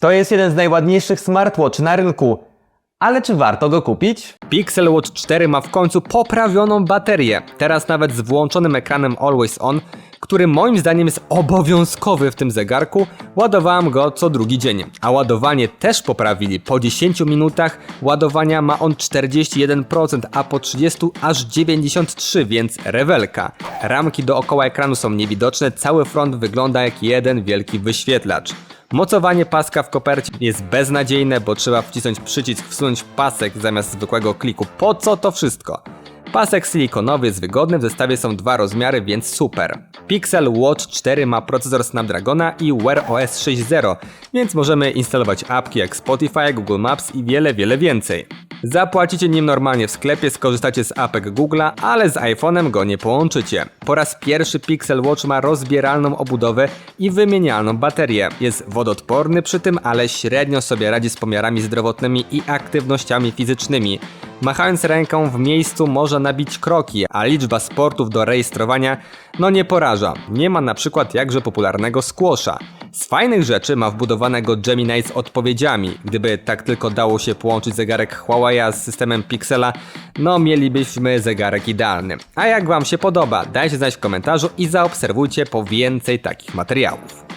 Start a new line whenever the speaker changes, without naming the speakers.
To jest jeden z najładniejszych smartwatch na rynku. Ale czy warto go kupić?
Pixel Watch 4 ma w końcu poprawioną baterię. Teraz nawet z włączonym ekranem Always On, który moim zdaniem jest obowiązkowy w tym zegarku, ładowałem go co drugi dzień. A ładowanie też poprawili. Po 10 minutach ładowania ma on 41%, a po 30 aż 93%, więc rewelka. Ramki dookoła ekranu są niewidoczne, cały front wygląda jak jeden wielki wyświetlacz. Mocowanie paska w kopercie jest beznadziejne, bo trzeba wcisnąć przycisk wsunąć pasek zamiast zwykłego kliku. Po co to wszystko? Pasek silikonowy jest wygodny, w zestawie są dwa rozmiary, więc super. Pixel Watch 4 ma procesor Snapdragona i Wear OS 6.0, więc możemy instalować apki jak Spotify, Google Maps i wiele, wiele więcej. Zapłacicie nim normalnie w sklepie, skorzystacie z apek Google'a, ale z iPhone'em go nie połączycie. Po raz pierwszy Pixel Watch ma rozbieralną obudowę i wymienialną baterię. Jest wodoodporny przy tym, ale średnio sobie radzi z pomiarami zdrowotnymi i aktywnościami fizycznymi. Machając ręką w miejscu może nabić kroki, a liczba sportów do rejestrowania no nie poraża. Nie ma na przykład jakże popularnego squasha. Z fajnych rzeczy ma wbudowanego Gemini z odpowiedziami. Gdyby tak tylko dało się połączyć zegarek Huawei z systemem Pixela, no mielibyśmy zegarek idealny. A jak Wam się podoba, dajcie znać w komentarzu i zaobserwujcie po więcej takich materiałów.